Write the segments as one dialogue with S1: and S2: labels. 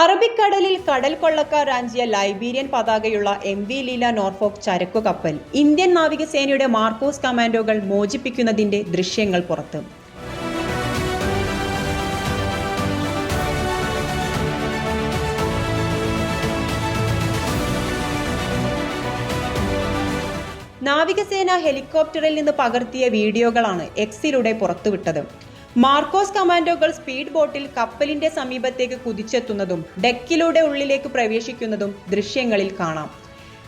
S1: അറബിക്കടലിൽ കടൽ കൊള്ളക്കാരാഞ്ചിയ ലൈബീരിയൻ പതാകയുള്ള എം വി ലീല നോർഫോക്ക് ചരക്കു കപ്പൽ ഇന്ത്യൻ നാവികസേനയുടെ മാർക്കോസ് കമാൻഡോകൾ മോചിപ്പിക്കുന്നതിന്റെ ദൃശ്യങ്ങൾ പുറത്ത്. നാവികസേന ഹെലികോപ്റ്ററിൽ നിന്ന് പകർത്തിയ വീഡിയോകളാണ് എക്സിലൂടെ പുറത്തുവിട്ടത്. മാർക്കോസ് കമാൻഡോകൾ സ്പീഡ് ബോട്ടിൽ കപ്പലിന്റെ സമീപത്തേക്ക് കുതിച്ചെത്തുന്നതും ഡെക്കിലൂടെ ഉള്ളിലേക്ക് പ്രവേശിക്കുന്നതും ദൃശ്യങ്ങളിൽ കാണാം.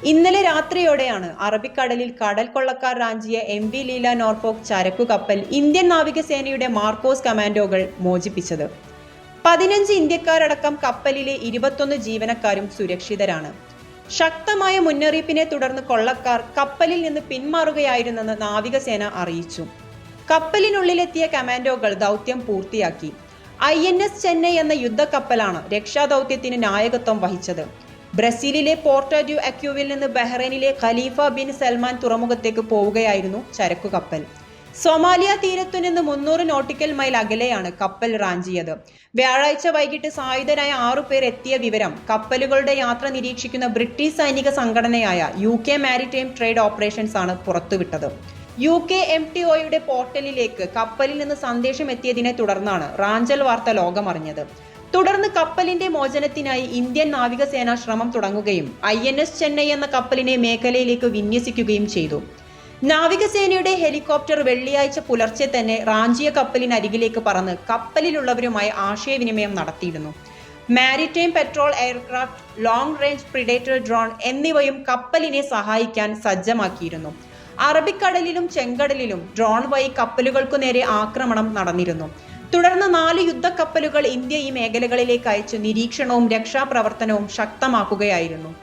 S1: ഇന്നലെ രാത്രിയോടെയാണ് അറബിക്കടലിൽ കടൽ കൊള്ളക്കാർ റാഞ്ചിയ എം വി ലീല നോർഫോക്ക് ചരക്കു കപ്പൽ ഇന്ത്യൻ നാവികസേനയുടെ മാർക്കോസ് കമാൻഡോകൾ മോചിപ്പിച്ചത്. പതിനഞ്ച് ഇന്ത്യക്കാരടക്കം കപ്പലിലെ ഇരുപത്തൊന്ന് ജീവനക്കാരും സുരക്ഷിതരാണ്. ശക്തമായ മുന്നറിയിപ്പിനെ തുടർന്ന് കൊള്ളക്കാർ കപ്പലിൽ നിന്ന് പിന്മാറുകയായിരുന്നെന്ന് നാവികസേന അറിയിച്ചു. കപ്പലിനുള്ളിലെത്തിയ കമാൻഡോകൾ ദൗത്യം പൂർത്തിയാക്കി. ഐ എൻ എസ് ചെന്നൈ എന്ന യുദ്ധക്കപ്പലാണ് രക്ഷാദൗത്യത്തിന് നായകത്വം വഹിച്ചത്. ബ്രസീലിലെ പോർട്ടോ ഡ്യൂ അക്യൂവിൽ നിന്ന് ബഹ്റൈനിലെ ഖലീഫ ബിൻ സൽമാൻ തുറമുഖത്തേക്ക് പോവുകയായിരുന്നു ചരക്കു കപ്പൽ സൊമാലിയ തീരത്തു നിന്ന് മുന്നൂറ് നോട്ടിക്കൽ മൈൽ അകലെയാണ് കപ്പൽ റാഞ്ചിയത്. വ്യാഴാഴ്ച വൈകിട്ട് സായുധരായ ആറുപേർ എത്തിയ വിവരം കപ്പലുകളുടെ യാത്ര നിരീക്ഷിക്കുന്ന ബ്രിട്ടീഷ് സൈനിക സംഘടനയായ U K maritime trade operations ആണ് പുറത്തുവിട്ടത്. യു കെ എം ടി ഒയുടെ പോർട്ടലിലേക്ക് കപ്പലിൽ നിന്ന് സന്ദേശം എത്തിയതിനെ തുടർന്നാണ് റാഞ്ചൽ വാർത്ത ലോകമറിഞ്ഞത്. തുടർന്ന് കപ്പലിന്റെ മോചനത്തിനായി ഇന്ത്യൻ നാവികസേന ശ്രമം തുടങ്ങുകയും ഐ എൻ എസ് ചെന്നൈ എന്ന കപ്പലിനെ മേഖലയിലേക്ക് വിന്യസിക്കുകയും ചെയ്തു. നാവികസേനയുടെ ഹെലികോപ്റ്റർ വെള്ളിയാഴ്ച പുലർച്ചെ തന്നെ റാഞ്ചിയ കപ്പലിനരികിലേക്ക് പറന്ന് കപ്പലിലുള്ളവരുമായി ആശയവിനിമയം നടത്തിയിരുന്നു. Maritime patrol aircraft long range predator drone എന്നിവയും കപ്പലിനെ സഹായിക്കാൻ സജ്ജമാക്കിയിരുന്നു. അറബിക്കടലിലും ചെങ്കടലിലും ഡ്രോൺ വഴി കപ്പലുകൾക്കു നേരെ ആക്രമണം നടന്നിരുന്നു. തുടർന്ന് നാല് യുദ്ധക്കപ്പലുകൾ ഇന്ത്യ ഈ മേഖലകളിലേക്ക് അയച്ച് നിരീക്ഷണവും രക്ഷാപ്രവർത്തനവും ശക്തമാക്കുകയായിരുന്നു.